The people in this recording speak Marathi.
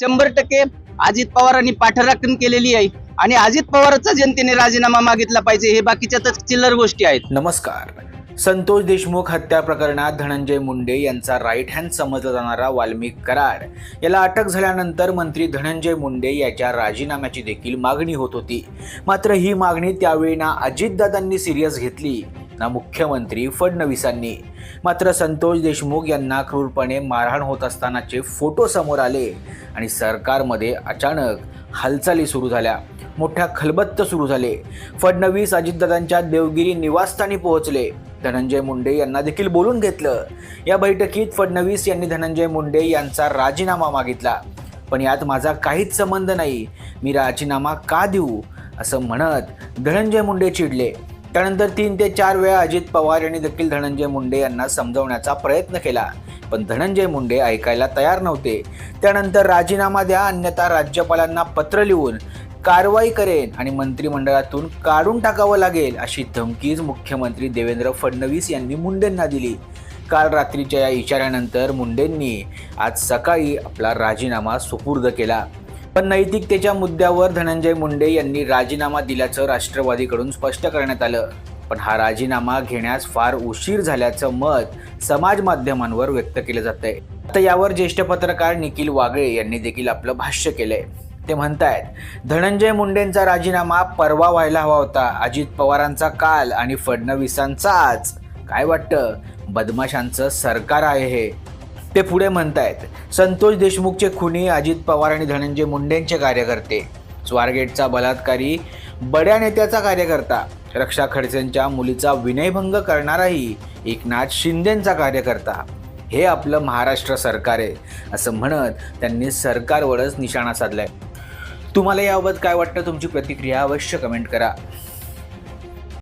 शंभर टक्के अजित पवारांनी पाठराखण केलेली आहे. आणि अजित पवारचा जनतेने राजीनामा मागितला पाहिजे हे बाकीच्या तर चिल्लर गोष्टी आहेत. नमस्कार. संतोष देशमुख हत्या प्रकरणात धनंजय मुंडे यांचा राईट हँड समजला जाणारा वाल्मिक कराड. याला अटक झाल्यानंतर मंत्री धनंजय मुंडे याच्या राजीनाम्याची देखील मागणी होत होती. मात्र ही मागणी त्यावेळी ना अजितदादांनी सिरियस घेतली. ना मुख्यमंत्री फडणवीसांनी. मात्र संतोष देशमुख यांना क्रूरपणे मारहाण होत असतानाचे फोटो समोर आले आणि सरकारमध्ये अचानक हालचाली सुरू झाल्या. मोठ्या खलबत्त सुरू झाले. फडणवीस अजितदादांच्या देवगिरी निवासस्थानी पोहोचले. धनंजय मुंडे यांना देखील बोलून घेतलं. या बैठकीत फडणवीस यांनी धनंजय मुंडे यांचा राजीनामा मागितला. पण यात माझा काहीच संबंध नाही. मी राजीनामा का देऊ? असं म्हणत धनंजय मुंडे चिडले. त्यानंतर तीन ते चार वेळा अजित पवार यांनी देखील धनंजय मुंडे यांना समजवण्याचा प्रयत्न केला. पण धनंजय मुंडे ऐकायला तयार नव्हते. त्यानंतर राजीनामा द्या अन्यथा राज्यपालांना पत्र लिहून कारवाई करेन आणि मंत्रिमंडळातून काढून टाकावं लागेल अशी धमकीच मुख्यमंत्री देवेंद्र फडणवीस यांनी मुंडेंना दिली. काल रात्रीच्या या इशाऱ्यानंतर मुंडेंनी आज सकाळी आपला राजीनामा सुपूर्द केला. पण नैतिकतेच्या मुद्द्यावर धनंजय मुंडे यांनी राजीनामा दिल्याचं राष्ट्रवादीकडून स्पष्ट करण्यात आलं. पण हा राजीनामा घेण्यास फार उशीर झाल्याचं मत समाज माध्यमांवर व्यक्त केलं जातंय. आता यावर ज्येष्ठ पत्रकार निखिल वागळे यांनी देखील आपलं भाष्य केलंय. ते म्हणतायत धनंजय मुंडेंचा राजीनामा परवा व्हायला हवा होता. अजित पवारांचा काल आणि फडणवीसांचा आज. काय वाटतं? बदमाशांचं सरकार आहे हे. ते पुढे म्हणतायत संतोष देशमुखचे खुनी अजित पवार आणि धनंजय मुंडेंचे कार्यकर्ते. स्वारगेटचा बलात्कारी बड्या नेत्याचा कार्यकर्ता. रक्षा खडसेंच्या मुलीचा विनयभंग करणाराही एकनाथ शिंदेंचा कार्यकर्ता. हे आपलं महाराष्ट्र सरकार आहे असं म्हणत त्यांनी सरकारवरच निशाणा साधलाय. तुम्हाला याबाबत काय वाटतं? तुमची प्रतिक्रिया अवश्य कमेंट करा.